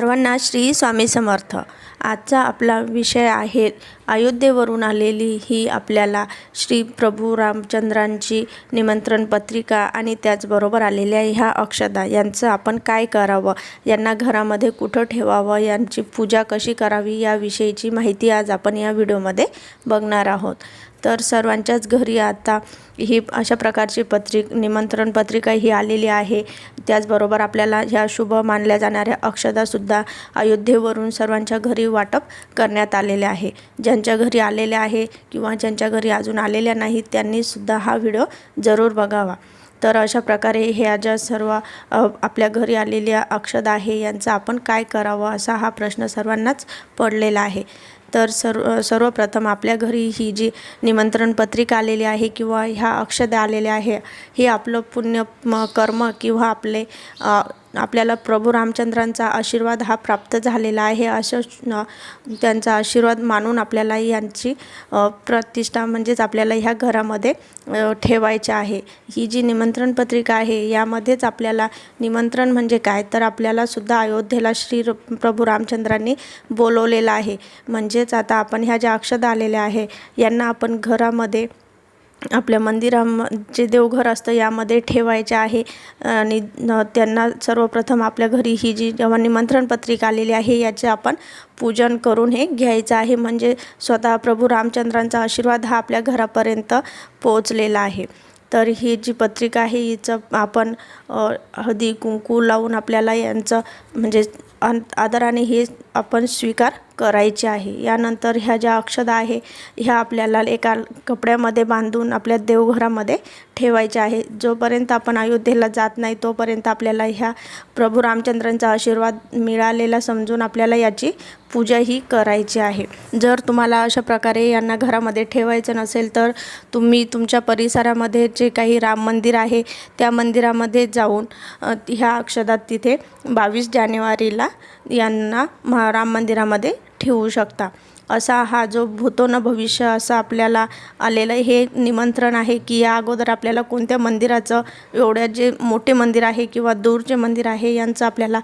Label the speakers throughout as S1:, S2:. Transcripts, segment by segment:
S1: सर्वांना श्री स्वामी समर्थ. आजचा आपला विषय आहे अयोध्येवरून आलेली ही आपल्याला श्री प्रभू रामचंद्रांची निमंत्रण पत्रिका आणि त्याचबरोबर आलेल्या ह्या अक्षदा यांचं आपण काय करावं यांना घरामध्ये कुठं ठेवावं यांची पूजा कशी करावी याविषयीची माहिती आज आपण या व्हिडिओमध्ये बघणार आहोत. तर सर्वांच्याच घरी आता ही अशा प्रकारची पत्रिक निमंत्रण पत्रिका ही आलेली आहे. त्याचबरोबर आपल्याला ह्या शुभ मानल्या जाणाऱ्या अक्षदासुद्धा अयोध्येवरून सर्वांच्या घरी वाटप करण्यात आलेले आहे. ज्यांच्या घरी आलेल्या आहे किंवा ज्यांच्या घरी अजून आलेल्या नाहीत त्यांनीसुद्धा हा व्हिडिओ जरूर बघावा. तर अशा प्रकारे ह्या ज्या सर्व आपल्या घरी आलेल्या अक्षदा आहे यांचा आपण काय करावं असा हा प्रश्न सर्वांनाच पडलेला आहे. तर सर्व सर्वप्रथम आपल्या घरी ही जी निमंत्रण पत्रिका आलेली आहे किंवा ह्या अक्षदा आलेल्या आहे हे आपलं पुण्य म- कर्म किंवा आपले आपल्याला प्रभू रामचंद्रांचा आशीर्वाद हा प्राप्त झालेला आहे असं त्यांचा आशीर्वाद मानून आपल्याला यांची प्रतिष्ठा म्हणजेच आपल्याला ह्या घरामध्ये अ, ठेवायचे आहे. ही जी निमंत्रण पत्रिका आहे यामध्येच आपल्याला निमंत्रण म्हणजे काय? तर आपल्यालासुद्धा अयोध्येला श्री प्रभू रामचंद्रांनी बोलवलेलं आहे. म्हणजेच आता आपण ह्या ज्या अक्षदा आलेल्या आहे यांना आपण घरामध्ये आपल्या मंदिराम जे देवघर असतं यामध्ये ठेवायचे आहे. आणि त्यांना सर्वप्रथम आपल्या घरी ही जी जेव्हा निमंत्रण पत्रिका आलेली आहे याचे आपण पूजन करून हे घ्यायचं आहे. म्हणजे स्वतः प्रभू रामचंद्रांचा आशीर्वाद हा आपल्या घरापर्यंत पोहोचलेला आहे. तर ही जी पत्रिका आहे हिचं आपण अ, हळदी कुंकू लावून आपल्याला यांचं म्हणजे अन- आदराने हे आपण स्वीकार करायचे आहे. यानंतर ह्या ज्या अक्षदा आहे ह्या आपल्याला एका कपड्यामध्ये बांधून आपल्या देवघरामध्ये ठेवायच्या आहे. जोपर्यंत आपण अयोध्येला जात नाही तोपर्यंत आपल्याला ह्या प्रभू रामचंद्रांचा आशीर्वाद मिळालेला समजून आपल्याला याची पूजा ही करायची आहे. जर तुम्हाला अशा प्रकारे यांना घरामध्ये ठेवायचं नसेल तर तुम्ही तुमच्या परिसरामध्ये जे काही राम मंदिर आहे त्या मंदिरामध्ये जाऊन ह्या अक्षदात तिथे बावीस जानेवारीला यांना महा राम मंदिरामध्ये ठेवू शकता. असा हा जो होतो ना भविष्य असं आपल्याला आलेलं हे निमंत्रण आहे की या अगोदर आपल्याला कोणत्या मंदिराचं एवढ्या जे मोठे मंदिर आहे किंवा दूरचे मंदिर आहे यांचं आपल्याला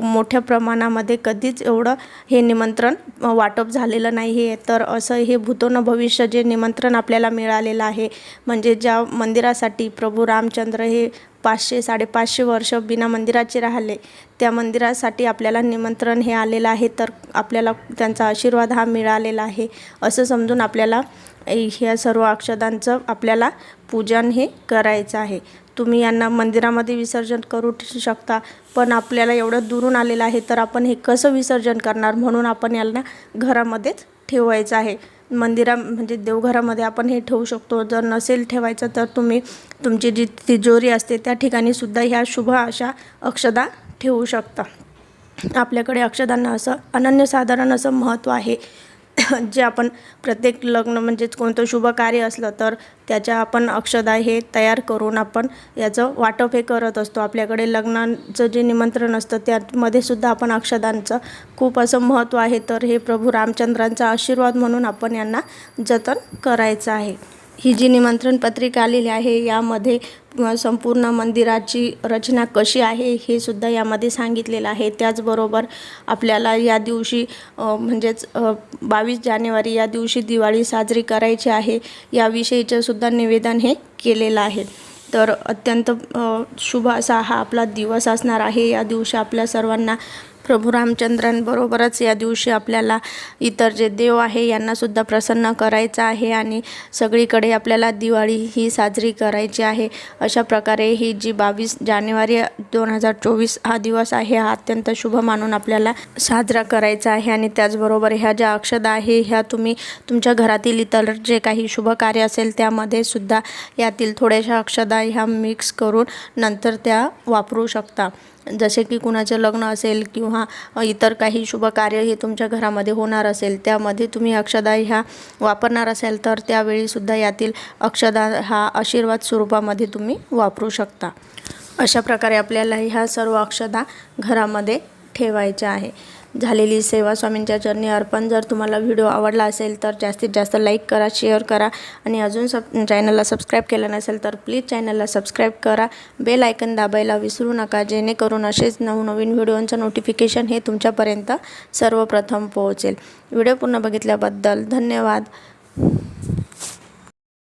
S1: मोठ्या प्रमाणामध्ये कधीच एवढं हे निमंत्रण वाटप झालेलं नाही आहे. तर असं हे भूतोन भविष्य जे निमंत्रण आपल्याला मिळालेलं आहे म्हणजे ज्या मंदिरासाठी प्रभू रामचंद्र हे पाचशे साडेपाचशे वर्ष बिना मंदिराचे राहिले त्या मंदिरासाठी आपल्याला निमंत्रण हे आलेलं आहे. तर आपल्याला त्यांचा आशीर्वाद हा मिळालेला आहे. असं समजून आपल्याला ह्या सर्व अक्षदांचं आपल्याला पूजन हे करायचं आहे. तुम्ही यांना मंदिरामध्ये विसर्जन करू शकता पण आपल्याला एवढं दुरून आलेलं आहे तर आपण हे कसं विसर्जन करणार म्हणून आपण यांना घरामध्येच ठेवायचं आहे. मंदिरा म्हणजे देवघरामध्ये आपण हे ठेवू शकतो. जर नसेल ठेवायचं तर तुम्ही तुमची जी तिजोरी असते त्या ठिकाणी सुद्धा ह्या शुभ अशा अक्षदा ठेवू शकता. आपल्याकडे अक्षदांना असं अनन्यसाधारण असं महत्त्व आहे. जे आपण प्रत्येक लग्न म्हणजेच कोणतं शुभ कार्य असलं तर त्याच्या आपण अक्षदा हे तयार करून आपण याचं वाटप हे करत असतो. आपल्याकडे लग्नांचं जे निमंत्रण असतं त्यामध्ये सुद्धा आपण अक्षदांचं खूप असं महत्त्व आहे. तर हे प्रभू रामचंद्रांचा आशीर्वाद म्हणून आपण यांना जतन करायचं आहे. ही जी निमंत्रण पत्रिका आलेली आहे यामध्ये संपूर्ण मंदिराची रचना कशी आहे हे सुद्धा यामध्ये सांगितलेलं आहे. त्याचबरोबर आपल्याला या दिवशी म्हणजेच बावीस जानेवारी या दिवशी दिवाळी साजरी करायची आहे याविषयीचं सुद्धा निवेदन हे केलेलं आहे. तर अत्यंत शुभ असा हा आपला दिवस असणार आहे. या दिवशी आपल्या सर्वांना प्रभू रामचंद्रांबरोबरच या दिवशी आपल्याला इतर जे देव आहे यांनासुद्धा प्रसन्न करायचं आहे आणि सगळीकडे आपल्याला दिवाळी ही साजरी करायची आहे. अशा प्रकारे ही जी बावीस जानेवारी दोन हजार चोवीस हा दिवस आहे हा अत्यंत शुभ मानून आपल्याला साजरा करायचा आहे आणि त्याचबरोबर ह्या ज्या अक्षदा आहे ह्या तुम्ही तुमच्या घरातील इतर जे काही शुभ कार्य असेल त्यामध्ये सुद्धा यातील थोड्याशा अक्षदा ह्या मिक्स करून नंतर त्या वापरू शकता. जसे की कुणाचं लग्न असेल किंवा इतर काही शुभ कार्य हे तुमच्या घरामध्ये होणार असेल त्यामध्ये तुम्ही अक्षदा ह्या वापरणार असेल तर त्यावेळीसुद्धा यातील अक्षदा हा आशीर्वाद स्वरूपामध्ये तुम्ही वापरू शकता. अशा प्रकारे आपल्याला ह्या सर्व अक्षदा घरामध्ये ठेवायच्या आहे. झालेली सेवा स्वामींच्या चरणी अर्पण. जर तुम्हाला व्हिडिओ आवडला असेल तर जास्तीत जास्त लाईक करा शेअर करा आणि अजून सब चॅनलला सबस्क्राईब केलं नसेल तर प्लीज चॅनलला सबस्क्राईब करा. बेल आयकन दाबायला विसरू नका जेणेकरून असेच नवनवीन व्हिडिओंचं नोटिफिकेशन हे तुमच्यापर्यंत सर्वप्रथम पोहोचेल. व्हिडिओ पूर्ण बघितल्याबद्दल धन्यवाद.